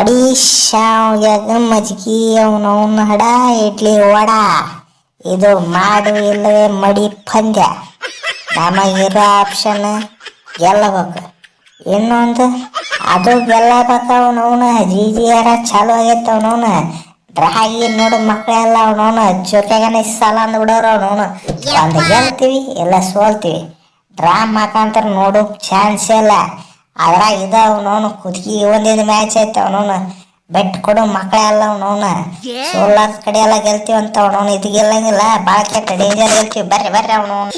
ವಡಿ ಶಾವ್ಯಾಗ ಮಜ್ಗಿ ಅವನ ಹಡ, ಇಡ್ಲಿ ವಡ. ಇದು ಮಾಡು ಇಲ್ಲವೇ ಮಡಿ ಪಂದ್ಯ. ನಮಗಿರೋ ಆಪ್ಷನ್ ಗೆಲ್ಲಬೇಕು ಇನ್ನೊಂದು ಅದು ಗೆಲ್ಲಬೇಕು ಅವನವನ ಜಿಜಿಯಾರ ಚಾಲು ಆಗೈತೆ ಅವನವನ ಡ್ರಾಗಿ ನೋಡು ಮಕ್ಕಳೆಲ್ಲ ಅವನವನ ಜೊತೆಗನ ಸಲ ಅಂದ್ಬಿಡೋರು ಅವನವನು ಒಂದು ಗೆಲ್ತೀವಿ ಎಲ್ಲ ಸೋಲ್ತೀವಿ. ಡ್ರಾ ಮಾತಾಂತರ ನೋಡು, ಚಾನ್ಸ್ ಇಲ್ಲ. ಅದ್ರಾಗ ಇದ ಅವನವನು ಕುದುಕಿ ಒಂದಿದ ಮ್ಯಾಚ್ ಐತೆ ಅವನವನು ಬೆಟ್ ಕೊಡು ಮಕ್ಕಳೆಲ್ಲ ಅವನವನ ಸೋಲಾರ್ ಕಡೆ ಎಲ್ಲ ಗೆಲ್ತೀವಿ ಅಂತ ಅವನವನು ಇದು ಗೆಲ್ಲಂಗಿಲ್ಲ ಭಾಳ ಕೆಟ್ಟ ಡೇಂಜರ್ ಗೆಲ್ತೀವಿ. ಬರ್ರಿ ಬರ್ರಿ ಅವನವನು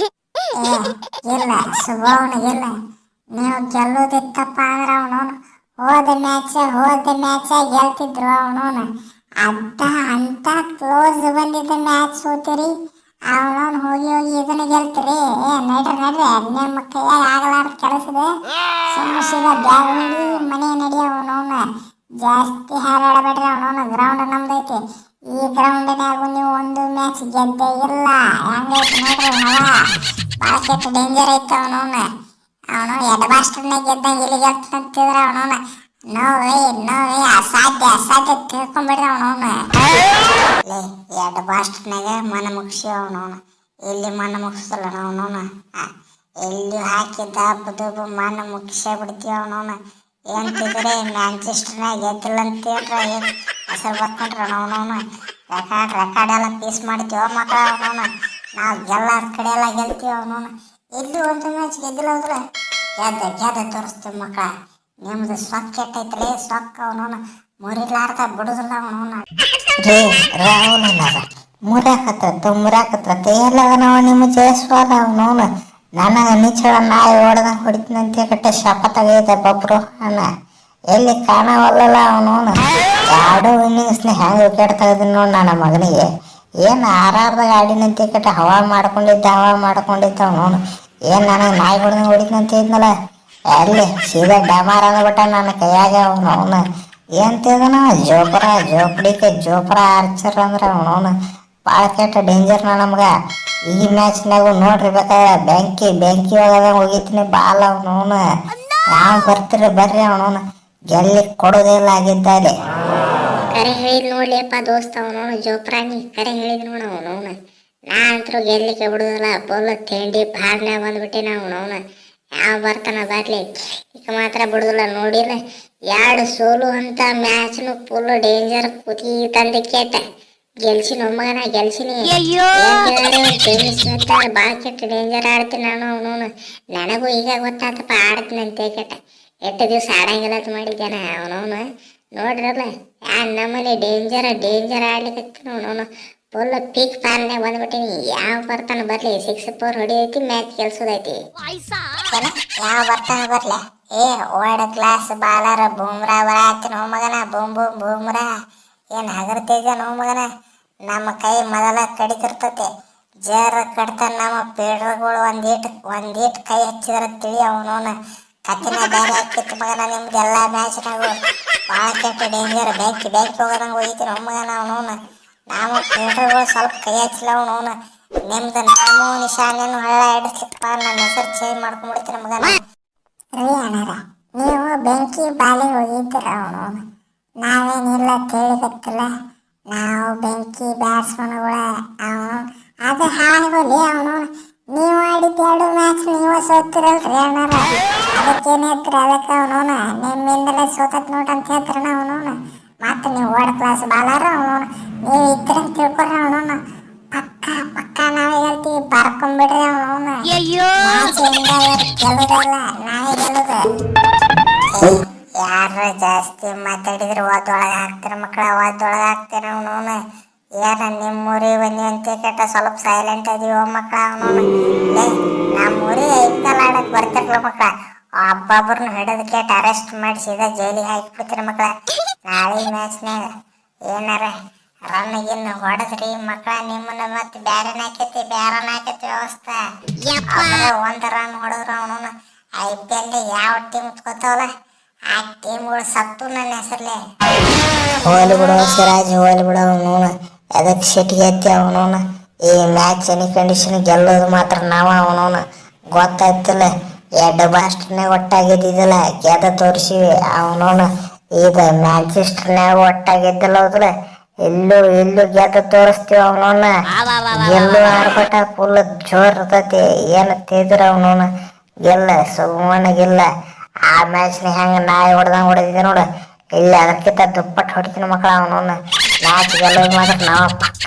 ಇಲ್ಲ ಶುಭವನಿಗಿಲ್ಲ ನೀವು ಗೆಲ್ಲೋದಿತ್ತಪ್ಪ ಅಂದ್ರೆ ಅವನವನು ಹೋದ ಮ್ಯಾಚ್ ಹೋದ ಮ್ಯಾಚ್ ಗೆಲ್ತಿದ್ರು ಅವನವನು ಅಂತ ಅಂತ ಕ್ಲೋಸ್ ಬಂದಿದ್ದ ಮ್ಯಾಚ್ ಸೋತಿರಿ. ಅವನವನು ಹೋಗಿ ಹೋಗಿ ಇದನ್ನ ಗೆಲ್ತೀರಿ. ನಡ್ರಿ ನಡ್ರಿ. ನಿಮ್ಮ ಕೈಯಾಗ ಆಗಲಾರ ಕೆಲಸದೆ ಸೀದಾ ಬ್ಯಾಗ್ ಮನೆ ನಡಿ ಅವನವನ. ಜಾಸ್ತಿ ಹಾರಾಡಬೇಡ್ರಿ ಅವನವನ. ಗ್ರೌಂಡ್ ನಮ್ದೈತಿ ಈ ಗ್ರೌಂಡಿನಾಗ ನೀವು ಒಂದು ಮ್ಯಾಚ್ ಗೆದ್ದೇ ಇಲ್ಲ ಹೆಂಗೈತಿ ನೋಡ್ರಿ ಹವಾ ಭಾಳ ಕೆಟ್ಟ ಡೇಂಜರ್ ಐತೆ ಅವನವನ. ಅವನು ಎಡ್ ಮಾಸ್ಟರ್ನಾಗ ಗೆದ್ದಂಗೆ ಇಲ್ಲಿ ಗೆಲ್ತಂತಿದ್ರೆ ಅವನವನ. ನೋ ವೇ ನೋ ವೇ, ಅಸಾಧ್ಯ ಅಸಾಧ್ಯ ತಿಳ್ಕೊಂಬಿಡ್ರಿ ಅವನವನ ಲೇ ಎಡ್ ಮಾಸ್ಟರ್ನಾಗ ಮನ ಮುಗಿಸಿ ಅವನವನ ಇಲ್ಲಿ ಮನ ಮುಗಿಸಲ್ಲ ಅವನವನ ಎಲ್ಲಿ ಹಾಕಿದ್ದ ಬದುಬು ಮನ ಮುಗಿಸೇ ಬಿಡ್ತೀವಿ ಅವನವನ ಎಂತಿದ್ರೆ ಮ್ಯಾಂಚೆಸ್ಟರ್ನಾಗ ಗೆದ್ದಿಲ್ಲ ಅಂತೇಳ್ರ ಏನು ಹೆಸರು ಬರ್ಕೊಂಡ್ರ ಅವನವನ ರೆಕಾರ್ಡ್ ರೆಕಾರ್ಡ್ ಎಲ್ಲ ಪೀಸ್ ಮಾಡ್ತೀವ ಮಕ್ಕಳ ಅವನವನ ನಾವು ಗೆಲ್ಲಾರ ಕಡೆ ಎಲ್ಲ ಗೆಲ್ತೀವಿ ಅವನವನ ಎಲ್ಲಿ ಒಂದು ಮ್ಯಾಚ್ ಗೆದ್ದಿಲ್ಲ ಅಂದ್ರೆ ಗೆದ್ದ ಗೆದ್ದ ತೋರಿಸ್ತೀವಿ ಮಕ್ಕಳ. ನಿಮ್ದು ಸ್ಟಾಕ್ ಕೆಟ್ಟೈತ್ರಿ ಸ್ಟಾಕ್ ಅವನು ಮುರಿಲಾರ್ದ ಬಿಡುದಿಲ್ಲ ಅವನವನ. ರೇ ರಾವಣ ಮುರಾಕತ್ತ ಮುರಾಕತ್ತ ಎಲ್ಲ ನಾವು ನಿಮ್ಮ ಜಯಸ್ವಾದ ಅವನು ನನಗೆ ನಿಚ್ಚಳ ನಾಯಿ ಹೊಡೆದ ಹೊಡಿತೀನಂತೆ ಕಟ್ಟ ಶಾಪ ತೆಗೆದ ಬಬ್ರು ಅಣ್ಣ ಎಲ್ಲಿ ಕಾಣವಲ್ಲಲ್ಲ ಅವನವನು. ಎರಡು ಇನ್ನಿಂಗ್ಸ್ನ ಹೆಂಗೆ ವಿಕೆಟ್ ತೆಗೆದಿನಿ ನೋಡಿ ನನ್ನ ಮಗನಿಗೆ. ಏನು ಆರಾರ್ದಾಗ ಆಡಿನಂತೆ ಕಟ್ಟ ಹವಾ ಮಾಡ್ಕೊಂಡಿದ್ದ ಹವಾ ಮಾಡ್ಕೊಂಡಿದ್ದ ಏನ್ ಏನು ನನಗೆ ನಾಯಿ ಹೊಡೆದಂಗೆ ಹೊಡಿತಂತ ಇದ್ನಲ್ಲ ಎಲ್ಲಿ ಸೀದಾ ಡಮಾರ್ ಅಂದ್ಬಿಟ್ಟ ನನ್ನ ಕೈಯಾಗ ಅವನು ಅವನು ಏನ್ ತಿಳ್ದನ ಜೋಪರ, ಜೋಪಡಿಕೆ, ಜೋಪರ ಆರ್ಚರ್ ಅಂದ್ರೆ ಅವನು ಭಾಳ ಕೆಟ್ಟ ಡೇಂಜರ್ ನಮ್ಗ. ಈ ಮ್ಯಾಚ್ನಾಗು ನೋಡ್ರಿ ಬೇಕಾದ್ರೆ ಬೆಂಕಿ ಬೆಂಕಿ ಒಳಗ ಹೋಗಿತೀನಿ ಬಾಲ ಅವನು ಯಾವ ಬರ್ತೀರಿ ಬರ್ರಿ ಅವನು ಗೆಲ್ಲಿ ಕೊಡೋದಿಲ್ಲ ಆಗಿದ್ದಾರೆ ಕರೆ ಹೇಳಿದ್ ನೋಡ್ಲಿಯಪ್ಪ ದೋಸ್ತ ಅವನು ಜೋಪ್ರಾಣಿ ಕರೆ ಹೇಳಿದ್ ನೋಡ ಅವನು ನಾ ಅಂತರೂ ಗೆಲ್ಲಿಕ್ಕೆ ಬಿಡುದಿಲ್ಲ, ಬೊಲ್ಲ ತಿಂಡಿ ಬಾರ್ನ್ಯಾಗ ಬಂದ್ಬಿಟ್ಟಿನ ಅವನವನ ಯಾವ ಬರ್ತಾನ ಬರ್ಲಿ. ಈಗ ಮಾತ್ರ ಬಿಡುದಿಲ್ಲ ನೋಡಿಲ್ಲ ಎರಡು ಸೋಲು ಅಂತ ಮ್ಯಾಚ್ನು ಫುಲ್ ಡೇಂಜರ್ ಕುದಿ ತಂದೆ ಕೇಟ ಗೆಲ್ಸಿನ ಒಮ್ಮಗನ ಗೆಲ್ಸಿನಿ. ಭಾಳ ಕೆಟ್ಟ ಡೇಂಜರ್ ಆಡ್ತೀನಿ ನಾನು ಅವನು ನನಗೂ ಈಗ ಗೊತ್ತಾತಪ್ಪ ಆಡ್ತೀನಿ ಅಂತ ಕೆಟ್ಟ ಎಷ್ಟು ದಿವಸ ಆಡಂಗಿಲ್ಲ ಅಂತ ಮಾಡಿದ್ದಾನ ಅವನವನು? ನೋಡ್ರಲ್ಲ ಯಾ ನಮ್ಮನೆ ಡೇಂಜರ್ ಡೇಂಜರ್ ಆಡ್ಲಿಕ್ಕೆ ಅವನವನು. ಫುಲ್ ಪೀಕ್ ಫಾರ್ಮ್ನಾಗ ಬಂದ್ಬಿಟ್ಟಿನಿ. ಯಾವ ಬರ್ತಾನ ಬರ್ಲಿ ಸಿಕ್ಸ್ ಫೋರ್ ಹೊಡಿಯೈತಿ ಮ್ಯಾಚ್ ಕೆಲ್ಸದೈತಿ ಯಾವ ಬರ್ತಾನ ಬರ್ಲ. ಏ ವರ್ಲ್ಡ್ ಕ್ಲಾಸ್ ಬಾಲರ್ ಬೂಮ್ರಾ ಬರಾತಿ ನೋ ಮಗನ ಬೂಮ್ ಬೂಮ್ ಬೂಮ್ರಾ. ಏನ್ ಹಗರ್ತೇಜ ನೋ ಮಗನ? ನಮ್ಮ ಕೈ ಮೊದಲ ಕಡಿತಿರ್ತತೆ. ಜರ್ ಕಡ್ತಾನ ನಮ್ಮ ಪೇಡ್ರಗಳು ಒಂದೀಟ್ ಒಂದೀಟ್ ಕೈ ಹಚ್ಚಿದ್ರ ತಿಳಿ ಅವನು ಕತ್ತಿನ ಬೇರೆ ಹಾಕಿತ್ತು ಮಗನ ನಿಮ್ದು ಎಲ್ಲ ಮ್ಯಾಚ್ನಾಗು ಭಾಳ ಕೆಟ್ಟ ಡೇಂಜರ್ ಬೆಂಕಿ ಬೆಂಕಿ ಹೋಗೋದಂಗೆ ಹೋಗಿತ್ತು ನಮ್ಮ ಮಗನ ಅವನವನ ನಾವು ಪೀಡ್ರಗಳು ಸ್ವಲ್ಪ ಕೈ ಹಚ್ಚಿಲ್ಲ ಅವನವನ ನಿಮ್ದು ನಾಮು ನಿಶಾನೇನು ಹಳ್ಳ ಹಿಡಿಸ್ಲಿಪ್ಪ ನನ್ನ ಹೆಸರು ಚೇಂಜ್ ಮಾಡ್ಕೊಂಡ್ಬಿಡ್ತೀನಿ ಮಗನ ರವಿ ಅಣ್ಣಾರ, ನೀವು ಬೆಂಕಿ ಬಾಲಿಗೆ ಹೋಗಿದ್ದೀರ ಅವನು ನಾವೇನಿಲ್ಲ ತಿಳಿಗತ್ತಿಲ್ಲ ನಾವು ಬೆಂಕಿ ಬ್ಯಾಟ್ಸ್ಮನ್ಗಳ ಅವನು, ಅದು ಹಾಳಾಗೋಲಿ ಅವನು. ನೀವು ಆಡಿದ ಎರಡು ಮ್ಯಾಚ್ ನೀವು ಸೋತಿರಲ್ರಿ ಅಣ್ಣಾರ. ಅದಕ್ಕೇನು ಹೇಳ್ತೀರಿ ಅದಕ್ಕೆ ಅವನು ನಿಮ್ಮಿಂದಲೇ ಸೋತತ್ ನೋಡಂತ ಅಂತ ಹೇಳ್ತಾರಣ ಅವನು ಮತ್ತೆ ನೀವು ವರ್ಡ್ ಕ್ಲಾಸ್ ಬಾಲಾರ ಅವನು. ನೀವು ಇದ್ರ ತಿಳ್ಕೊಡ್ರಿ ಅವನವನ ಪಕ್ಕ ಪಕ್ಕ ನಾವೇ ಹೇಳ್ತೀವಿ ಬರ್ಕೊಂಬಿಡ್ರಿ ಅವನವನ ಅಯ್ಯೋ ಗೆಲ್ಲುದಿಲ್ಲ ನಾವೇ ಗೆಲ್ಲೋದು. ಯಾರ ಜಾಸ್ತಿ ಮಾತಾಡಿದ್ರೆ ಓದೊಳಗೆ ಹಾಕ್ತಾರ ಮಕ್ಕಳ ಓದೊಳಗೆ ಹಾಕ್ತಾರ ಅವನವನ ಏನ ನಿಮ್ಮೂರಿ ಬನ್ನಿ ಅಂತ ಕೆಟ್ಟ ಸ್ವಲ್ಪ ಸೈಲೆಂಟ್ ಅದೀವ ಮಕ್ಕಳ ಅವನು ನಮ್ಮೂರಿಗೆ ಐತಲ್ಲ ಆಡಕ್ ಬರ್ತಿರ್ಲ ಮಕ್ಕಳ. ಒಬ್ಬೊಬ್ರನ್ನ ಹಿಡಿದು ಕೇಟ್ ಅರೆಸ್ಟ್ ಮಾಡಿ ಸೀದಾ ಜೈಲಿಗೆ ಹಾಕಿಬಿಡ್ತೀರ ಮಕ್ಕಳ. ನಾಳೆ ಮ್ಯಾಚ್ನಾಗ ಏನಾರ ರನ್ ಗಿನ್ ಹೊಡೆದ್ರಿ ಮಕ್ಕಳ ನಿಮ್ಮನ್ನ ಮತ್ತೆ ಬ್ಯಾರನ್ ಹಾಕೈತಿ ಬ್ಯಾರನ್ ಹಾಕೈತಿ ವ್ಯವಸ್ಥೆ. ಒಂದ್ ರನ್ ಹೊಡೆದ್ರು ಅವನು ಐ ಪಿ ಎಲ್ ಯಾವ ಟೀಮ್ ತಗೋತಾವಲ್ಲ ಆ ಟೀಮ್ಗಳು ಸತ್ತು ನನ್ನ ಹೆಸರ್ಲೆ. ಹೋಗ್ಲಿ ಬಿಡೋ ಸಿರಾಜ್ ಹೋಗ್ಲಿ ಬಿಡೋ ಅವನು ಎದಕ್ಕೆ ಸಿಟಿಗೆ ಎತ್ತಿ ಅವನು ಈ ಮ್ಯಾಚ್ ಎನಿ ಕಂಡೀಷನ್ ಗೆಲ್ಲೋದು ಮಾತ್ರ ನಾವು ಅವನವನು ಗೊತ್ತಾಯ್ತಿಲ್ಲ ಎರಡು ಬಾಸ್ಟ್ನೇ ಒಟ್ಟಾಗಿದ್ದಿದ್ದಿಲ್ಲ ಗೆದ್ದ ತೋರಿಸಿವಿ ಅವನವನು ಇದು ಮ್ಯಾಂಚೆಸ್ಟರ್ನ್ಯಾಗ ಒಟ್ಟಾಗಿದ್ದಿಲ್ಲ ಹೌದಲ್ಲ ಎಲ್ಲೂ ಎಲ್ಲೂ ಗೆದ್ದ ತೋರಿಸ್ತೀವಿ ಅವನವನ್ನ ಎಲ್ಲೂ ಆರ್ಭಟ ಫುಲ್ ಜೋರ್ ಇರ್ತೈತಿ. ಏನು ತಿದ್ರ ಅವನವನ್ನ ಗೆಲ್ಲ ಸುಮ್ಮನೆ ಗೆಲ್ಲ ಆ ಮ್ಯಾಚ್ನ ಹೆಂಗ ನಾಯಿ ಹೊಡೆದಂಗ ಹೊಡೆದಿದ್ದೆ ನೋಡು. ಇಲ್ಲಿ ಅದಕ್ಕಿಂತ ದುಪ್ಪಟ್ಟು ಹೊಡಿತೀನಿ ಮಕ್ಕಳ ಅವನವನ್ನ ಮ್ಯಾಚ್ ಗೆಲ್ಲೋದು ಮಾತ್ರ ನಾವು ಪಕ್ಕ